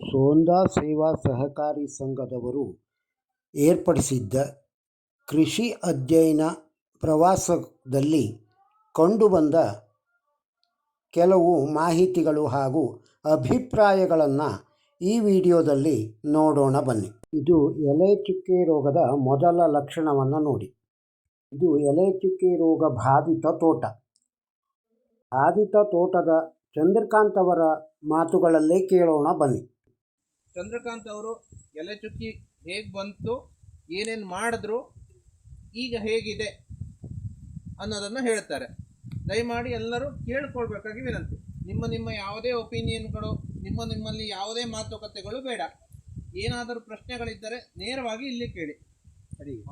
ಸೋಂದಾ ಸೇವಾ ಸಹಕಾರಿ ಸಂಘದವರು ಏರ್ಪಡಿಸಿದ್ದ ಕೃಷಿ ಅಧ್ಯಯನ ಪ್ರವಾಸದಲ್ಲಿ ಕಂಡುಬಂದ ಕೆಲವು ಮಾಹಿತಿಗಳು ಹಾಗೂ ಅಭಿಪ್ರಾಯಗಳನ್ನು ಈ ವಿಡಿಯೋದಲ್ಲಿ ನೋಡೋಣ ಬನ್ನಿ. ಇದು ಎಲೆ ಚುಕ್ಕೆ ರೋಗದ ಮೊದಲ ಲಕ್ಷಣವನ್ನು ನೋಡಿ. ಇದು ಎಲೆ ಚುಕ್ಕೆ ರೋಗ ಬಾಧಿತ ತೋಟ. ಬಾಧಿತ ತೋಟದ ಚಂದ್ರಕಾಂತ್ ಅವರ ಮಾತುಗಳಲ್ಲೇ ಕೇಳೋಣ ಬನ್ನಿ. ಚಂದ್ರಕಾಂತ್ ಅವರು ಎಲೆ ಚುಕ್ಕಿ ಹೇಗೆ ಬಂತು ಏನೇನು ಮಾಡಿದ್ರು ಈಗ ಹೇಗಿದೆ ಅನ್ನೋದನ್ನು ಹೇಳ್ತಾರೆ. ದಯಮಾಡಿ ಎಲ್ಲರೂ ಕೇಳ್ಕೊಳ್ಬೇಕಾಗಿ ವಿನಂತಿ. ನಿಮ್ಮ ನಿಮ್ಮ ಯಾವುದೇ ಒಪಿನಿಯನ್ಗಳು ನಿಮ್ಮ ನಿಮ್ಮಲ್ಲಿ ಯಾವುದೇ ಮಾತುಕತೆಗಳು ಬೇಡ. ಏನಾದರೂ ಪ್ರಶ್ನೆಗಳಿದ್ದರೆ ನೇರವಾಗಿ ಇಲ್ಲಿ ಕೇಳಿ.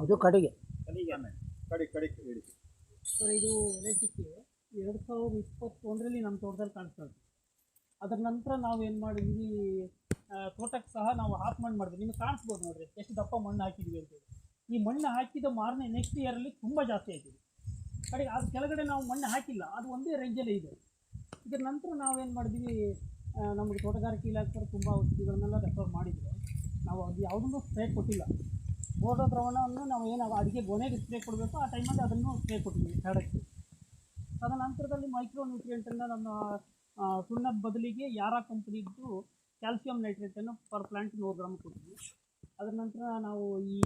ಅದು ಕಡೆಗೆ. ಕಡೆಗೆ ಕಡೆ ಹೇಳಿ ಸರ್ ಇದು ಎಲೆ ಚುಕ್ಕಿ ಎರಡು ಸಾವಿರದ ಇಪ್ಪತ್ತೊಂದರಲ್ಲಿ ನಮ್ಮ ತೋಟದಲ್ಲಿ ಕಾಣಿಸ್ತಾ ಇತ್ತು. ಅದರ ನಂತರ ನಾವು ಏನು ಮಾಡಿದ್ವಿ ತೋಟಕ್ಕೆ ಸಹ ನಾವು ಹಾಫ್ ಮಣ್ಣು ಮಾಡಿದ್ವಿ ನಿಮ್ಗೆ ಕಾಣಿಸ್ಬೋದು ನೋಡ್ರಿ, ಎಷ್ಟು ದಪ್ಪ ಮಣ್ಣು ಹಾಕಿದ್ವಿ ಅಂತೇಳಿ ಈ ಮಣ್ಣು ಹಾಕಿದ ಮಾರನೇ ನೆಕ್ಸ್ಟ್ ಇಯರಲ್ಲಿ ತುಂಬ ಜಾಸ್ತಿ ಆಯ್ತಿದೆ ಕಡೆಗೆ ಅದು ಕೆಳಗಡೆ ನಾವು ಮಣ್ಣು ಹಾಕಿಲ್ಲ, ಅದು ಒಂದೇ ರೇಂಜಲ್ಲೇ ಇದೆ. ಇದರ ನಂತರ ನಾವೇನು ಮಾಡಿದ್ವಿ ನಮಗೆ ತೋಟಗಾರಿಕೆ ಇಲಾಖೆಯವರು ತುಂಬ ಔಷಧಿಗಳನ್ನೆಲ್ಲ ರೆಫರ್ ಮಾಡಿದ್ರು. ನಾವು ಅದು ಯಾವುದನ್ನು ಸ್ಪ್ರೇ ಕೊಟ್ಟಿಲ್ಲ. ಬೋರ್ಡೋ ದ್ರವಣವನ್ನು ನಾವು ಏನು ಅಡುಗೆ ಗೊನೆಗೆ ಸ್ಪ್ರೇ ಕೊಡಬೇಕು, ಆ ಟೈಮಲ್ಲಿ ಅದನ್ನು ಸ್ಪ್ರೇ ಕೊಟ್ಟಿದ್ದೀವಿ ತಡಕ್ಕೆ ತದನಂತರದಲ್ಲಿ ಮೈಕ್ರೋ ನ್ಯೂಟ್ರಿಯೆಂಟನ್ನು ನಮ್ಮ ಸುಣ್ಣದ ಬದಲಿಗೆ ಯಾರ ಕಂಪ್ನಿದ್ದು ಕ್ಯಾಲ್ಸಿಯಂ ನೈಟ್ರೇಟನ್ನು ಪರ್ ಪ್ಲಾಂಟ್ ನೂರು ಗ್ರಾಮ್ ಕೊಡ್ತೀವಿ. ಅದರ ನಂತರ ನಾವು ಈ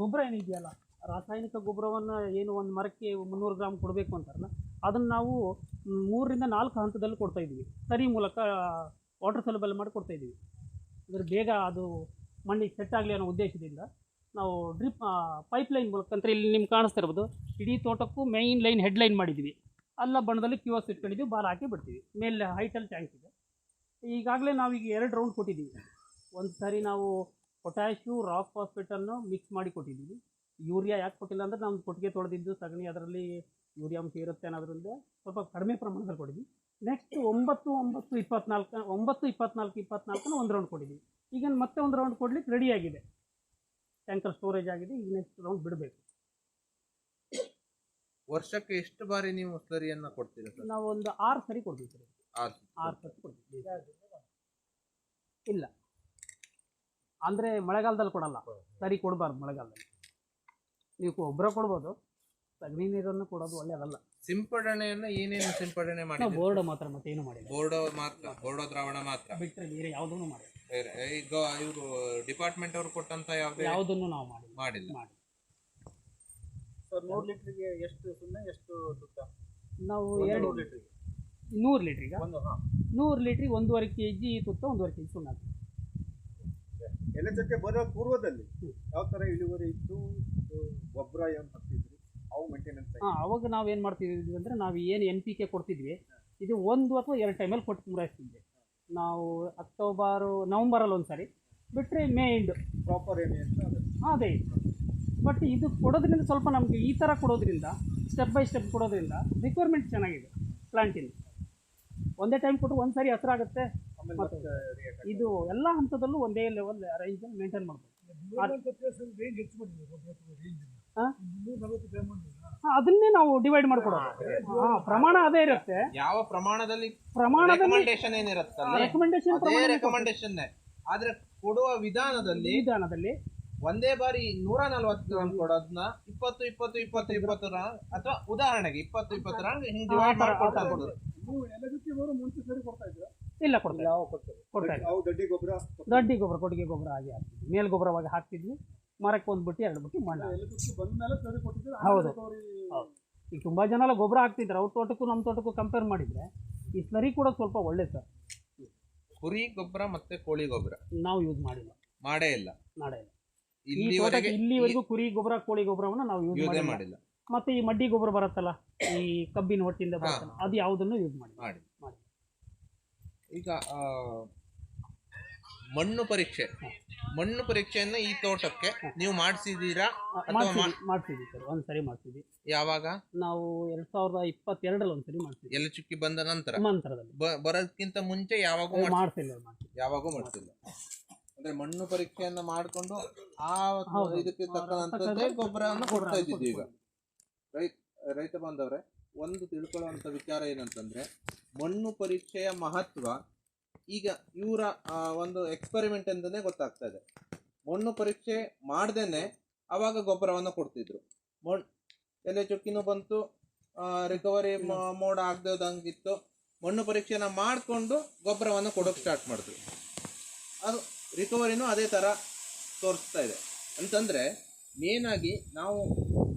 ಗೊಬ್ಬರ ಏನಿದೆಯಲ್ಲ, ರಾಸಾಯನಿಕ ಗೊಬ್ಬರವನ್ನು ಏನು ಒಂದು ಮರಕ್ಕೆ ಮುನ್ನೂರು ಗ್ರಾಮ್ ಕೊಡಬೇಕು ಅಂತಾರಲ್ಲ, ಅದನ್ನು ನಾವು ಮೂರರಿಂದ ನಾಲ್ಕು ಹಂತದಲ್ಲಿ ಕೊಡ್ತಾ ಇದ್ವಿ ಸರಿ ಮೂಲಕ ವಾಟರ್ ಸೌಲಭ್ಯ ಮಾಡಿ ಕೊಡ್ತಾ ಇದ್ವಿ ಅಂದರೆ ಬೇಗ ಅದು ಮಣ್ಣಿಗೆ ಸೆಟ್ ಆಗಲಿ ಅನ್ನೋ ಉದ್ದೇಶದಿಂದ ನಾವು ಡ್ರಿಪ್ ಪೈಪ್ಲೈನ್ ಮೂಲಕ, ಅಂದರೆ ಇಲ್ಲಿ ನಿಮ್ಗೆ ಕಾಣಿಸ್ತಾ ಇರ್ಬೋದು, ಇಡೀ ತೋಟಕ್ಕೂ ಮೇಯ್ನ್ ಲೈನ್ ಹೆಡ್ ಲೈನ್ ಮಾಡಿದ್ದೀವಿ. ಅಲ್ಲ ಬಣ್ಣದಲ್ಲಿ ಕ್ಯೂ ಎಸ್ ಇಟ್ಕೊಂಡಿದ್ದೀವಿ, ಬಾಲ್ ಹಾಕಿ ಬಿಡ್ತೀವಿ. ಮೇಲೆ ಹೈಟಲ್ಲಿ ಟ್ಯಾಂಕ್ ಇದೆ. ಈಗಾಗಲೇ ನಾವೀಗ ಎರಡು ರೌಂಡ್ ಕೊಟ್ಟಿದ್ದೀವಿ. ಒಂದು ಸಾರಿ ನಾವು ಪೊಟ್ಯಾಶು ರಾಕ್ ಫಾಸ್ಫೇಟನ್ನು ಮಿಕ್ಸ್ ಮಾಡಿ ಕೊಟ್ಟಿದ್ದೀವಿ. ಯೂರಿಯಾ ಯಾಕೆ ಕೊಟ್ಟಿಲ್ಲ ಅಂದರೆ ನಮ್ಮ ಕೊಟ್ಟಿಗೆ ತೊಳೆದಿದ್ದು ಸಗಣಿ ಅದರಲ್ಲಿ ಯೂರಿಯಾ ಅಂಶ ಇರುತ್ತೆ ಅನ್ನೋದ್ರಿಂದ ಸ್ವಲ್ಪ ಕಡಿಮೆ ಪ್ರಮಾಣದಲ್ಲಿ ಕೊಟ್ಟಿದ್ವಿ ನೆಕ್ಸ್ಟ್ ಒಂಬತ್ತು ಒಂಬತ್ತು ಇಪ್ಪತ್ನಾಲ್ಕು ಒಂಬತ್ತು ಇಪ್ಪತ್ನಾಲ್ಕು ಇಪ್ಪತ್ನಾಲ್ಕನ್ನು ಒಂದು ರೌಂಡ್ ಕೊಟ್ಟಿದ್ದೀವಿ. ಈಗ ಮತ್ತೆ ಒಂದು ರೌಂಡ್ ಕೊಡ್ಲಿಕ್ಕೆ ರೆಡಿ ಆಗಿದೆ. ಟ್ಯಾಂಕರ್ ಸ್ಟೋರೇಜ್ ಆಗಿದೆ. ಈಗ ನೆಕ್ಸ್ಟ್ ರೌಂಡ್ ಬಿಡಬೇಕು. ವರ್ಷಕ್ಕೆ ಎಷ್ಟು ಬಾರಿ ನೀವು ಸ್ಲರಿಯನ್ನು ಕೊಡ್ತೀರಾ ನಾವು ಒಂದು ಆರು ಸರಿ ಕೊಡ್ತೀವಿ ಸರ್. ಆರು ಕೊಡ್ತೀವಿ ಇಲ್ಲ. ಅಂದರೆ ಮಳೆಗಾಲದಲ್ಲಿ ಕೊಡಲ್ಲ. ಸರಿ ಕೊಡಬಾರ್ದು ಮಳೆಗಾಲದಲ್ಲಿ. ನೀವು ಒಬ್ಬರ ಕೊಡ್ಬೋದು ಸಗಣಿ ನೀರನ್ನು ಕೊಡೋದು ಒಳ್ಳೆಯದಲ್ಲ ಸಿಂಪಡಣೆಯನ್ನ ಏನೇನು ಸಿಂಪಡಣೆ ಮಾಡಿ ಬೋರ್ಡ್ ಮಾತ್ರ ಮತ್ತೆ ಏನು ಮಾಡಿ ಬೋರ್ಡ್ ಮಾತ್ರ ಬೋರ್ಡ್ ದ್ರಾವಣ ಮಾತ್ರ. ಬಿಟ್ಟರೆ ಬೇರೆ ಯಾವುದನ್ನು ಮಾಡಿ ಈಗ ಇವರು ಡಿಪಾರ್ಟ್ಮೆಂಟ್ ಅವರು ಕೊಟ್ಟಂತ ಯಾವ್ದು ಯಾವುದನ್ನು ನಾವು ಮಾಡಿ ಮಾಡಿಲ್ಲ. ಮಾಡಿ ಸರ್ ನೂರು ಲೀಟ್ರಿಗೆ ಎಷ್ಟು ಸುಮ್ಮನೆ ಎಷ್ಟು ದುಡ್ಡ? ನಾವು ಎರಡು ಲೀಟ್ರಿಗೆ. ನೂರು ಲೀಟ್ರಿಗೆ ಒಂದು ಹಾಂ. ನೂರು ಲೀಟ್ರಿಗೆ ಒಂದೂವರೆ ಕೆ ಜಿ ತುತ್ತ ಒಂದೂವರೆ ಕೆ ಜಿ ಸುಣ್ಣ ಚಕ್ಕೆ ಬರೋ ಪೂರ್ವದಲ್ಲಿ ಯಾವ ಥರ ಇಳುವರಿ ಇತ್ತು? ಗೊಬ್ಬರ ಏನು ಹಾಕ್ತಿದ್ರಿ ಅವು ಮೇಂಟೆನೆನ್ಸ್ ಹಾಂ ಅವಾಗ ನಾವು ಏನು ಮಾಡ್ತಿದ್ವಿ ಅಂದರೆ ನಾವು ಏನು ಎನ್ ಪಿ ಕೆ ಕೊಡ್ತಿದ್ವಿ. ಇದು ಒಂದು ಅಥವಾ ಎರಡು ಟೈಮಲ್ಲಿ ಕೊಟ್ಟು ಪೂರೈಸ್ತಿದ್ವಿ. ನಾವು ಅಕ್ಟೋಬರು ನವಂಬರಲ್ಲಿ ಒಂದು ಸಾರಿ ಬಿಟ್ಟರೆ ಮೇ ಎಂಡ್ ಪ್ರಾಪರ್ ಏನು ಹಾಂ ಅದು? ಅದೇ. ಬಟ್ ಇದು ಕೊಡೋದ್ರಿಂದ ಸ್ವಲ್ಪ ನಮಗೆ ಈ ಥರ ಕೊಡೋದ್ರಿಂದ ಸ್ಟೆಪ್ ಬೈ ಸ್ಟೆಪ್ ಕೊಡೋದ್ರಿಂದ ರಿಕ್ವೈರ್ಮೆಂಟ್ ಚೆನ್ನಾಗಿದೆ ಪ್ಲಾಂಟಿನ ಒಂದೇ ಟೈಮ್ ಕೊಟ್ಟರು ಒಂದು ಸಾರಿ ಹಸಿರಾಗುತ್ತೆ. ಇದು ಎಲ್ಲ ಹಂತದಲ್ಲೂ ಒಂದೇ ಲೆವೆಲ್ ರೇಂಜ್ ಮೇಂಟೈನ್ ಮಾಡ್ಬೋದು. ಅದನ್ನೇ ನಾವು ಡಿವೈಡ್ ಮಾಡ್ಕೊಡೋದು. ಹಾಂ ಪ್ರಮಾಣ ಅದೇ ಇರುತ್ತೆ. ಯಾವ ಪ್ರಮಾಣದಲ್ಲಿ ಪ್ರಮಾಣದಲ್ಲಿ ರೆಕಮೆಂಡೇಶನ್ ರೆಕಮೆಂಡೇಶನ್ ಆದ್ರೆ ಕೊಡುವ ವಿಧಾನದಲ್ಲಿ ವಿಧಾನದಲ್ಲಿ ಒಂದೇ ಬಾರಿ ನೂರ ನಲ್ವತ್ತು ರನ್ ಕೊಡೋದನ್ನ ಇಪ್ಪತ್ತು ಇಪ್ಪತ್ತು ಇಪ್ಪತ್ತು ಇಪ್ಪತ್ತು ರನ್ ಅಥವಾ ಉದಾಹರಣೆಗೆ ಇಪ್ಪತ್ತು ಇಪ್ಪತ್ತು ರನ್ ಹಿಂಗ್ ಡಿವೈಡ್ ಮಾಡ್ಕೊಡ್ತಾ ನೀವು ಎಲೆ ಚಕ್ಕೆ ಬರೋ ಮುಂಚೆ ಸರಿ ಕೊಡ್ತಾ ಇದ್ರು. ಇಲ್ಲ ಕೊಡ್ತಾರೆ ಯಾವ ಕೊಡ್ತಾರೆ ಕೊಡ್ತಾ ಅವು ದಡ್ಡಿ ಗೊಬ್ಬರ ದೊಡ್ಡಿ ಗೊಬ್ಬರ ಕೊಟ್ಟಿಗೆ ಗೊಬ್ಬರ ಹಾಗೆ ಹಾಕ್ತಿದ್ವಿ. ಮೇಲ್ ಗೊಬ್ಬರವಾಗಿ ಹಾಕ್ತಿದ್ವಿ. ಮರಕ್ಕೆ ಒಂದು ಬುಟ್ಟಿ ಎರಡು ಬುಟ್ಟಿ ಮಣ್ಣು ಬಂದ ಮೇಲೆ ಸರಿ ಹೌದು. ಈಗ ತುಂಬ ಜನ ಎಲ್ಲ ಗೊಬ್ಬರ ಹಾಕ್ತಿದ್ರು. ಅವ್ರ ತೋಟಕ್ಕೂ ನಮ್ಮ ತೋಟಕ್ಕೂ ಕಂಪೇರ್ ಮಾಡಿದ್ರೆ ಈ ಸ್ಲರಿ ಕೂಡ ಸ್ವಲ್ಪ ಒಳ್ಳೆ ಸರ್. ಕುರಿ ಗೊಬ್ಬರ ಮತ್ತೆ ಕೋಳಿ ಗೊಬ್ಬರ? ನಾವು ಯೂಸ್ ಮಾಡಿಲ್ಲ. ಮಾಡೇ ಇಲ್ಲ. ಮಾಡೇ ಇಲ್ಲ. ತೋಟಕ್ಕೆ ಇಲ್ಲಿವರೆಗೆ ಇಲ್ಲಿವರೆಗೂ ಕುರಿ ಗೊಬ್ಬರ ಕೋಳಿ ಗೊಬ್ಬರವನ್ನು ನಾವು ಯೂಸ್ ಮಾಡಿಲ್ಲ. ಮತ್ತೆ ಈ ಮಡ್ಡಿ ಗೊಬ್ಬರ ಬರುತ್ತಲ್ಲ ಈ ಕಬ್ಬಿನ ಹೊಟ್ಟಿಂದ ಬರುತ್ತಲ್ಲ ಅದು ಯಾವುದನ್ನು ಯೂಸ್ ಮಾಡಿ. ಮಾಡಿ. ಮಾಡಿ. ಈಗ ಆ, ಮಣ್ಣು ಪರೀಕ್ಷೆ. ಮಣ್ಣು ಪರೀಕ್ಷೆಯನ್ನ ಈ ತೋಟಕ್ಕೆ ನೀವು ಮಾಡಿಸಿದೀರಾ ಅಥವಾ ಮಾಡ್ತೀವಿ ಮಾಡ್ತೀವಿ ಸರ್ ಒಂದ್ಸರಿ ಮಾಡ್ತೀವಿ ಯಾವಾಗ? ನಾವು ಎರಡ್ ಸಾವಿರದ ಇಪ್ಪತ್ತೆರಡರಲ್ಲಿ ಒಂದ್ಸರಿ ಮಾಡ್ತೀವಿ ಎಲೆ ಚುಕ್ಕಿ ಬಂದ ನಂತರ? ನಂತರದಲ್ಲಿ ಬ- ಬರೋದಕ್ಕಿಂತ ಮುಂಚೆ ಯಾವಾಗೂ ಮಾಡ್ಸಿ- ಮಾಡ್ತಿಲ್ಲ ಮಾಡ್ತೀವಿ ಯಾವಾಗೂ ಮಾಡ್ತಿಲ್ಲ ಅಂದ್ರೆ ಮಣ್ಣು ಪರೀಕ್ಷೆಯನ್ನ ಮಾಡಿಕೊಂಡು ಆ ಹೌದು. ಇದಕ್ಕೆ ತಕ್ಕಂತ ತಕ್ಕಂತದ್ದೇ ಗೊಬ್ಬರವನ್ನು ಗೊಬ್ಬರ ಕೊಡ್ತಾ ಇದ್ದಿದ್ದು ಈಗ. ರೈತ ರೈತ ಬಾಂಧವರೇ ಒಂದು ತಿಳ್ಕೊಳ್ಳುವಂಥ ವಿಚಾರ ಏನಂತಂದರೆ ಮಣ್ಣು ಪರೀಕ್ಷೆಯ ಮಹತ್ವ ಈಗ ಇವರ ಒಂದು ಎಕ್ಸ್ಪೆರಿಮೆಂಟ್ ಅಂತಲೇ ಗೊತ್ತಾಗ್ತಾ ಇದೆ. ಮಣ್ಣು ಪರೀಕ್ಷೆ ಮಾಡ್ದೇನೆ ಅವಾಗ ಗೊಬ್ಬರವನ್ನು ಕೊಡ್ತಿದ್ರು. ಮಣ್ಣು ಎಲೆ ಚುಕ್ಕಿನೂ ಬಂತು ರಿಕವರಿ ಮೋಡ ಆಗದಂಗಿತ್ತು ಮಣ್ಣು ಪರೀಕ್ಷೆನ ಮಾಡಿಕೊಂಡು ಗೊಬ್ಬರವನ್ನು ಕೊಡೋಕೆ ಸ್ಟಾರ್ಟ್ ಮಾಡಿದ್ರು. ಅದು ರಿಕವರಿನೂ ಅದೇ ಥರ ತೋರಿಸ್ತಾ ಇದೆ. ಅಂತಂದರೆ ಮೇನಾಗಿ ನಾವು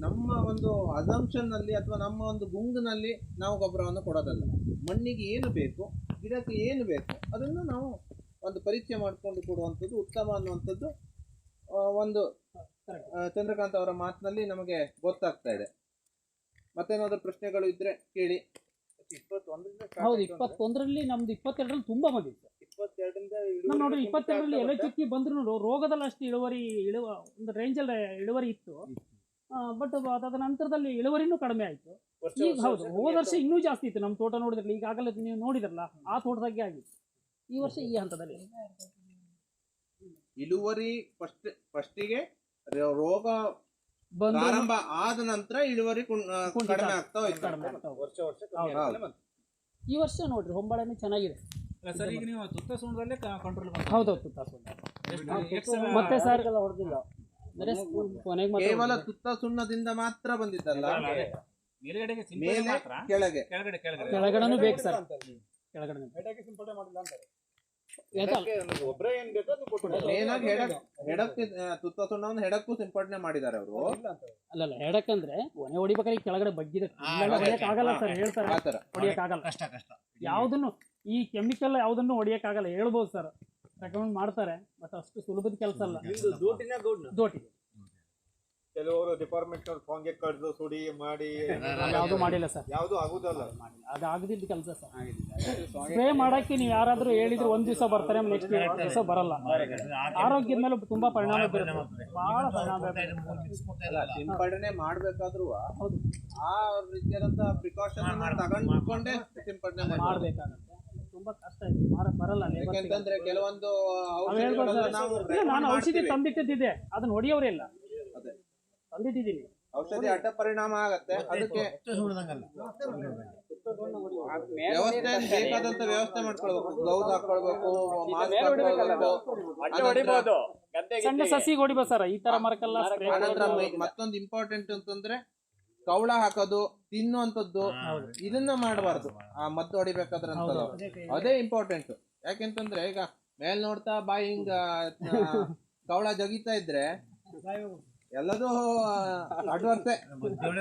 ನಮ್ಮ ಒಂದು ಅಸಂಪ್ಷನ್ನಲ್ಲಿ ಅಥವಾ ನಮ್ಮ ಒಂದು ಗುಂಗಿನಲ್ಲಿ ನಾವು ಗೊಬ್ಬರವನ್ನು ಕೊಡೋದಲ್ಲ. ಮಣ್ಣಿಗೆ ಏನು ಬೇಕು ಗಿಡಕ್ಕೆ ಏನು ಬೇಕು ಅದನ್ನು ನಾವು ಒಂದು ಪರೀಕ್ಷೆ ಮಾಡಿಕೊಂಡು ಕೊಡುವಂಥದ್ದು ಉತ್ತಮ ಅನ್ನುವಂಥದ್ದು ಒಂದು ಚಂದ್ರಕಾಂತ್ ಅವರ ಮಾತಿನಲ್ಲಿ ನಮಗೆ ಗೊತ್ತಾಗ್ತಾ ಇದೆ. ಮತ್ತೇನಾದರೂ ಪ್ರಶ್ನೆಗಳು ಇದ್ರೆ ಕೇಳಿ. ಇಪ್ಪತ್ತೊಂದರಿಂದ ಹೌದು ಇಪ್ಪತ್ತೊಂದರಲ್ಲಿ ನಮ್ದು ಇಪ್ಪತ್ತೆರಡರಲ್ಲಿ ತುಂಬಾ ಬಂದಿತ್ತು ಇಪ್ಪತ್ತೆರಡರಿಂದ ನಾವು ನೋಡ್ರಿ ಇಪ್ಪತ್ತೆರಡರಲ್ಲಿ ಎಲೆ ಚುಕ್ಕಿ ಬಂದ್ರು ನೋಡು ರೋಗದಲ್ಲಿ ಅಷ್ಟು ಇಳುವರಿ ಇಳುವ ಒಂದು ರೇಂಜಲ್ಲಿ ಇಳುವರಿ ಇತ್ತು. ಬಟ್ ಅದಾದ ನಂತರದಲ್ಲಿ ಇಳುವರಿನೂ ಕಡಿಮೆ ಆಯ್ತು. ಈಗ ಹೌದು ಹೋದ ವರ್ಷ ಇನ್ನೂ ಜಾಸ್ತಿ ಇತ್ತು. ನಮ್ಮ ತೋಟ ನೋಡಿದ್ರಲ್ಲ ಈಗಾಗಲೇ ನೀವು ನೋಡಿದ್ರಲ್ಲ ಆ ತೋಟದಾಗೆ ಆಗಿತ್ತು. ಈ ವರ್ಷ ಈ ಹಂತದಲ್ಲಿ. ಇಳುವರಿ ಫಸ್ಟ್ ಫಸ್ಟಿಗೆ ರೋಗ ಪ್ರಾರಂಭ ಆದ ನಂತರ ಇಳುವರಿ ಕಡಿಮೆ ಆಗ್ತಾ ಹೋಯ್ತು. ಈ ವರ್ಷ ನೋಡ್ರಿ ಹೊಂಬಾಳೆನೇ ಚೆನ್ನಾಗಿದೆ. ಸರ್ ಈಗ ನೀವು ತುತ್ತ ಸುಂಡ್ರಲ್ಲೇ ಕಂಟ್ರೋಲ್ ಹೌದೌದು ತಾಸು ಮತ್ತೆ ಸರ್ ಹೊಡೆದಿಲ್ಲ. ಕೇವಲ ಸುತ್ತ ಸುಣ್ಣದಿಂದ ಮಾತ್ರ ಬಂದಿದ್ದಲ್ಲ? ಮೇಲ್ಗಡೆಗೆ ಮೇಲೆ ಕೆಳಗೆ. ಕೆಳಗಡೆ ಕೆಳಗಡೆ. ಕೆಳಗಡೆನೂ ಬೇಕು ಸರ್. ಕೆಳಗಡೆ ಹೆಡಕ್ಕೆ ಸಿಂಪಡಣೆ ಮಾಡಿಲ್ಲ ಅಂತಾರೆ ಯಾಕಲ್ಲ ಹೆಡಕ್ಕೆ ಒಂದು ಗೊಬ್ಬರ ಏನ್ ಬೇಕೋ ಅದು ಕೊಟ್ಟು ಮೇನ್ ಆಗಿ ಹೆಡಕ್ ಹೆಡಕ್ಕೆ ಆ, ತುತ್ತ ಸುಣ್ಣವನ್ನು ಹೆಡಕ್ಕೂ ಸಿಂಪಡಣೆ ಮಾಡಿದ್ದಾರೆ ಅವರು. ಅಲ್ಲ ಅಲ್ಲ ಅಲ್ಲಲ್ಲ ಹೇಳಕ್ಕಂದ್ರೆ ಒನೆ ಹೊಡಿಬೇಕಾದ್ರೆ ಈ ಕೆಳಗಡೆ ಬಗ್ಗಿದೆ. ಆಗಲ್ಲ ಸರ್ ಹೇಳ್ತಾರೆ. ಆತರ ಹೊಡಿಯಕ್ ಆಗಲ್ಲ. ಕಷ್ಟ ಕಷ್ಟ. ಯಾವ್ದನ್ನು ಈ ಕೆಮಿಕಲ್ ಯಾವ್ದನ್ನು ಹೊಡಿಯಕ್ಕಾಗಲ್ಲ ಹೇಳ್ಬೋದು ಸರ್. ರೆಕಮೆಂಡ್ ಮಾಡ್ತಾರೆ ಬಟ್ ಅಷ್ಟು ಸುಲಭದ ಕೆಲಸ ಅಲ್ಲ. ನಿಮ್ದು ದೂಟಿನ ಗೌಡ್ನ ದೋಟಿ ಕೆಲವರು ಡಿಪಾರ್ಟ್ಮೆಂಟ್ ಅವ್ರು ಫೋನ್ಗೆ ಕಡ್ದು ಸುಡಿ ಮಾಡಿ ಯಾವುದು ಮಾಡಿಲ್ಲ ಸರ್. ಯಾವುದು ಆಗುದಲ್ಲ. ಅದು ಆಗದಿದ್ದ ಕೆಲಸ ಸರ್. ಸ್ಪ್ರೇ ಮಾಡಕ್ಕೆ ನೀವು ಯಾರಾದ್ರೂ ಹೇಳಿದ್ರೆ ಒಂದ್ ದಿವಸ ಬರ್ತಾರೆ ನೆಕ್ಸ್ಟ್ ದಿವಸ ಬರಲ್ಲ. ಆರೋಗ್ಯದ ಮೇಲೆ ತುಂಬಾ ಪರಿಣಾಮ ಬೀರುತ್ತೆ. ಬಹಳ ಪರಿಣಾಮ ಸಿಂಪಡಣೆ ಮಾಡ್ಬೇಕಾದ್ರೂ ಹೌದು. ಆ ರೀತಿಯಾದಂತ ಪ್ರಿಕಾಷನ್ ತಗೊಂಡ್ಕೊಂಡೇ ಸಿಂಪಡಣೆ ಮಾಡ್ಬೇಕು ಮಾಡ್ಬೇಕಾಗತ್ತೆ. ತುಂಬಾ ಕಷ್ಟ ಇದೆ ಮಾರಕ್ ಬರಲ್ಲ labor ಸಿಗಲ್ಲ. ಯಾಕೆಂತಂದ್ರೆ ಕೆಲವೊಂದು ಹೇಳ್ಬೋದು ಔಷಧಿಗಳನ್ನ ಇಲ್ಲ, ನಾನು recommend ಔಷಧಿ ಮಾಡ್ತೀವಿ. ತಂದಿಟ್ಟಿದ್ದೆ ಅದನ್ನ ಹೊಡಿಯೋರೇ ಇಲ್ಲ. ಅದೇ. ತಂದಿಟ್ಟಿದ್ದೀನಿ. ಔಷಧಿ ಅಡ್ಡ ಪರಿಣಾಮ ಆಗತ್ತೆ. ಅದಕ್ಕೆ ವ್ಯವಸ್ಥೆ ಬೇಕಾದಂತ ವ್ಯವಸ್ಥೆ ಮಾಡ್ಕೊಳ್ಬೇಕು. ಗ್ಲೌಸ್ ಹಾಕೊಳ್ಬೇಕು ಮಾಸ್ಕ್ ಹಾಕೊಳ್ಬೇಕು. ಸಣ್ಣ ಸಸಿ ಹೊಡಿಬೋದು ಸರ್ ಈ ತರ ಮರಕ್ಕೆಲ್ಲ ಸ್ಪ್ರೇ ಆನಂತರ ಮೈ- ಮತ್ತೊಂದು ಇಂಪಾರ್ಟೆಂಟ್ ಅಂತಂದ್ರೆ ಕವಳ ಹಾಕೋದು ತಿನ್ನುವಂಥದ್ದು ಇದನ್ನ ಮಾಡಬಾರ್ದು. ಆ ಮದ್ದು ಹೊಡಿಬೇಕಾದ್ರೆ ಅಂತದ್ದು. ಅದೇ ಇಂಪಾರ್ಟೆಂಟ್ ಯಾಕೆಂತಂದ್ರೆ ಈಗ ಮೇಲ್ ನೋಡ್ತಾ ಬಾಯಿ ಹಿಂಗ ಕವಳ ಜಗಿತಾ ಇದ್ರೆ ಎಲ್ಲದೂ ಅಡ್ವರ್ಸೆ ಅಲ್ಲ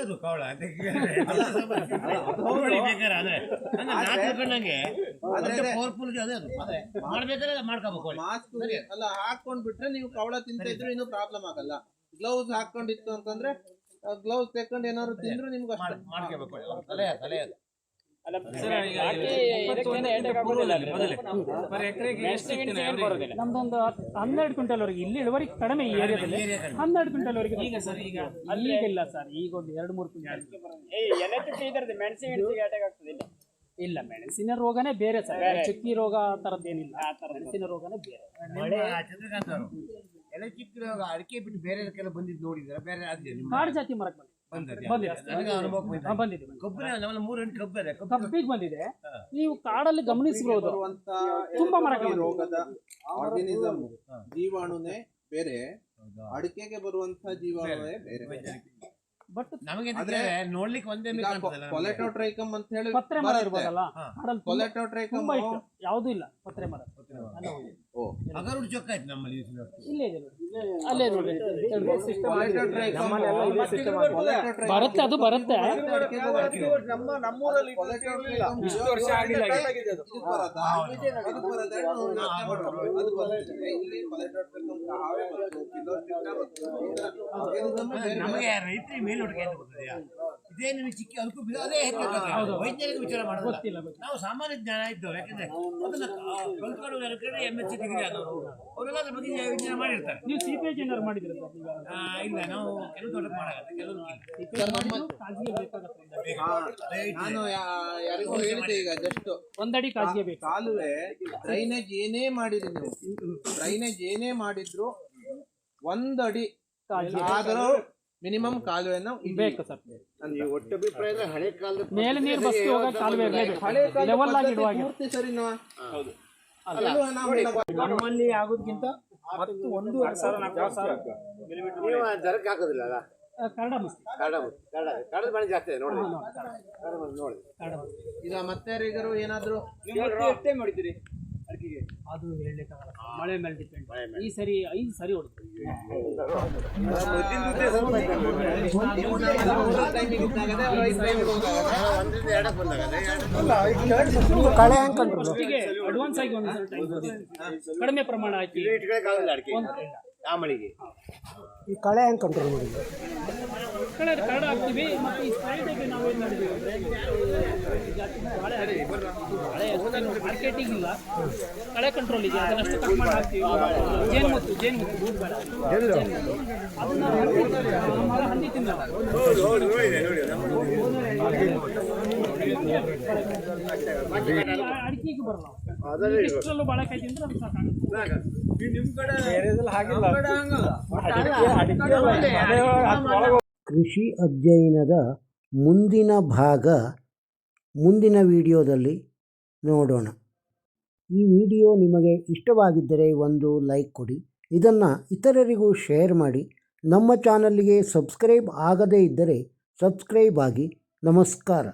ಅದು ಕವಳ ಅದಕ್ಕೆ ಪವರ್ಫುಲ್ ಅದೇ ಅದು. ಅದೇ. ಮಾಡ್ಬೇಕಾದ್ರೆ ಮಾಡ್ಕೋಬೇಕು ಮಾಸ್ಕ್ ಎಲ್ಲ ಹಾಕೊಂಡ್ ಬಿಟ್ರೆ ನೀವು ಕವಳ ತಿಂತ ಇದ್ರೆ ಇನ್ನೂ ಪ್ರಾಬ್ಲಮ್ ಆಗಲ್ಲ. ಗ್ಲೌಸ್ ಹಾಕೊಂಡಿತ್ತು ಅಂತಂದ್ರೆ ಗ್ಲೌಸ್ ತಕೊಂಡು ಏನಾದ್ರು ತಿಂದ್ರು ನಿಮ್ಗೆ ಅಷ್ಟೇ. ಮಾಡ್ಕೋಬೇಕು. ತಲೆ ತಲೆ ಅದು. ನಮ್ದೊಂದು ಹನ್ನೆರಡು ಕ್ವಿಂಟಲ್ ವರೆಗೆ ಇಲ್ಲಿ ಇಳುವರಿ ಕಡಿಮೆ ಈ ಏರಿಯಾದಲ್ಲಿ. ಹನ್ನೆರಡು ಕ್ವಿಂಟಲ್ ವರೆಗೆ ಈಗ ಸರ್ ಈಗ ಅಲ್ಲಿ ಇಲ್ಲ ಸರ್ ಈಗ ಒಂದು ಎರಡು ಮೂರು ಕ್ವಿಂಟಲ್. ಇಲ್ಲ. ಮೆಣಸಿನ ರೋಗನೇ ಬೇರೆ ಸರ್. ಚುಕ್ಕಿ ರೋಗ ಆ ತರದ್ದೇನಿಲ್ಲ. ಮೆಣಸಿನ ರೋಗನೇ ಬೇರೆ. ಚಿಕ್ಕ ಅಡಿಕೆ ಬಿಟ್ಟು ಬೇರೆ ಬಂದಿದ್ದು ನೋಡಿದ್ರೆ ಬೇರೆ ಅದೇ ನಿಮ್ಮ ಕಾಡು ಜಾತಿ ಮರಕ್ಕೆ ಬಂದಿದೆ. ಬಂದಿದೆ. ನನಗೆ ಅನುಭವ ಬಂದಿದೆ. ಹಾ, ಬಂದಿದೆ. ಬಂದಿದೆ. ಕಬ್ಬಿನ ನಮ್ಮಲ್ಲಿ ಮೂರು ಗಂಟೆ ಕಬ್ಬು ಇದೆ ಕಬ್ಬು ಕಬ್ಬಿಗೆ ಬಂದಿದೆ. ನೀವು ಕಾಡಲ್ಲಿ ಗಮನಿಸಬಹುದು ಬರುವಂತ ತುಂಬಾ ಮರ ಈ ರೋಗದ ಆರ್ಗನಿಸಮ್ ಜೀವಾಣುನೇ ಬೇರೆ. ಅಡಿಕೆಗೆ ಬರುವಂತ ಜೀವಾಣುವೇ ಬೇರೆ. ಬಟ್ ನಮಗೆ ನೋಡ್ಲಿಕ್ಕೆ ಒಂದೇ ಈಗ ಕೊಲೆಟೋಟ್ರೈಕಮ್ ಅಂತ ಹೇಳಿ ಪತ್ರೆ ಮರ. ಇರ್ಬೋದಲ್ಲ? ಕಾಡಲ್ಲಿ ತುಂಬಾ- ಕೊಲೆಟೋಟ್ರೈಕಮ್ ತುಂಬಾ ಇತ್ತು ಯಾವ್ದು ಇಲ್ಲ ಪತ್ರೆ ಮರ. ಚೊಕ್ಕ ಆಯ್ತು ನಮ್ಮಲ್ಲಿ ಈ ಇಲ್ಲೇ ಇದೆ ನೋಡಿ. ಅಲ್ಲೇ ನೋಡಿ ಸಿಸ್ಟಮ್ ಬರುತ್ತೆ ಅದು ಬರುತ್ತೆ. ನಮ್ಮ ನಮ್ಮೂರಲ್ಲಿ ಇಷ್ಟು ವರ್ಷ ಆಗಿಲ್ಲ ನಮಗೆ ರೈತರಿಗೆ ಮೇಲ್ನೋಟಕ್ಕೆ ಅಂತ ಗೊತ್ತಿದೆಯಾ? ಇದೇ ಚಿಕ್ಕಿ ಅದಕ್ಕೂ ಅದೇ ಹೆಚ್ಚು ವೈಜ್ಞಾನಿಕ ವಿಚಾರ ಮಾಡೋದಿಲ್ಲ. ನಾವು ಸಾಮಾನ್ಯ ಜ್ಞಾನ ಇದ್ದವು ಯಾಕಂದ್ರೆ ಅದನ್ನ ಕಲ್ತ್ಕೊಂಡು ಕಡೆ ಎಂ ಎಸ್ ಸಿ ಡಿಗ್ರಿ ಆದವರು. ಅವರೆಲ್ಲ ಅದ್ರ ಬಗ್ಗೆ ವಿಚಾರ ಮಾಡಿರ್ತಾರೆ. ನೀವು ಸಿ ಪಿ ಎಚ್ ಏನಾರು ಮಾಡಿದ್ರೆ ಸರ್ ಇಲ್ಲ ನಾವು ಕೆಲವು ದೊಡ್ಡ ಮಾಡಲ್ಲ ಕೆಲವು ಸರ್, ನಮ್ಮ- ಕಾಜಿಗೆ ಬೇಕಾಗುತ್ತೆ ನಾನು ಯಾರಿಗೂ ಹೇಳಿದೆ ಈಗ ಜಸ್ಟ್. ಒಂದಡಿ ಕಾಜಿಗೆ ಬೇಕು. ಕಾಲುವೆ ಡ್ರೈನೇಜ್ ಏನೇ ಮಾಡಿದ್ರಿ ನೀವು. ಡ್ರೈನೇಜ್ ಏನೇ ಮಾಡಿದ್ರು ಒಂದಡಿ. ಕಾಜಿಗೆ ಆದರೂ ಮಿನಿಮಮ್ ಕಾಲುವೆನ ಬೇಕು ಸರ್. ಅಂತ. ಒಟ್ಟಭಿಪ್ರಾಯ ಹಳೆ ಕಾಲದ ಮೇಲೆ ನೀರು ಬಸ್ ಹೋಗೋ ಕಾಲುವೆ ಹಳೆ ಲೆವೆಲ್ ಆಗಿ ಪೂರ್ತಿ ಸರಿನಾ ನಮ್ಮಲ್ಲಿ ಆಗೋದ್ಕಿಂತ ಮತ್ತು ಎರಡು ಸಾವಿರ ನಾಲ್ಕು ಸಾವಿರ ನೀವು ದರಕ್ಕೆ ಹಾಕೋದಿಲ್ಲ ಅಲ್ಲ? ಆ, ಕನ್ನಡ ಮಸ್ತಿ. ಕಾಡ ಕಾಡ ಕಾಡದ ಜಾಸ್ತಿ ಇದೆ ನೋಡಿ. ಈಗ ಮತ್ತೆ ಯಾರಿಗಾರು ಏನಾದ್ರು ಎಷ್ಟೇ ಮಾಡಿದ್ದೀರಿ ಅಡಿಕೆಗೆ? ಅದು ಹೇಳಲಿಕ್ಕಾಗಲ್ಲ. ಮಳೆ ಮೇಲೆ ಡಿಪೆಂಡ್ ಈ ಸರಿ ಐದು ಸರಿ ಹೊಡೆದು. ಅಡ್ವಾನ್ಸ್ ಆಗಿ ಒಂದು ಟೈಮ್ ಕಡಿಮೆ ಪ್ರಮಾಣ ಹಾಕಿ. ಆ ಮಳೆಗೆ ಈ ಕಳೆ ಹೆಂಗೆ ಕಂಟ್ರೋಲ್ ಮಾಡಿದ್ವಿ ಕಳೆ ಕನ್ನಡ ಹಾಕ್ತೀವಿ ಮತ್ತು ಈ ನಾವು ಏನು ಅಂದರೆ ಬಾಳೆ ಮಾರ್ಕೆಟಿಂಗ್ ಇಲ್ಲ. ಕಳೆ ಕಂಟ್ರೋಲ್ ಇದೆ. ಅದನ್ನಷ್ಟು ಕಟ್ ಮಾಡಿ ಹಾಕ್ತೀವಿ. ಜೇನು ಮತ್ತು ಜೇನು ಮತ್ತು. ಜೇನುಮುತ್ತು. ಅದನ್ನ ಹಾಕ್ತೀವಿ. ನೋಡಿ ಹಂದಿ ತಿನ್ನಲ್ಲ ಕೃಷಿ ಅಧ್ಯಯನದ ಮುಂದಿನ ಭಾಗ ಮುಂದಿನ ವಿಡಿಯೋದಲ್ಲಿ ನೋಡೋಣ. ಈ ವಿಡಿಯೋ ನಿಮಗೆ ಇಷ್ಟವಾಗಿದ್ದರೆ ಒಂದು ಲೈಕ್ ಕೊಡಿ. ಇದನ್ನು ಇತರರಿಗೂ ಶೇರ್ ಮಾಡಿ. ನಮ್ಮ ಚಾನಲ್ಗೆ ಸಬ್ಸ್ಕ್ರೈಬ್ ಆಗದೇ ಇದ್ದರೆ ಸಬ್ಸ್ಕ್ರೈಬ್ ಆಗಿ. ನಮಸ್ಕಾರ.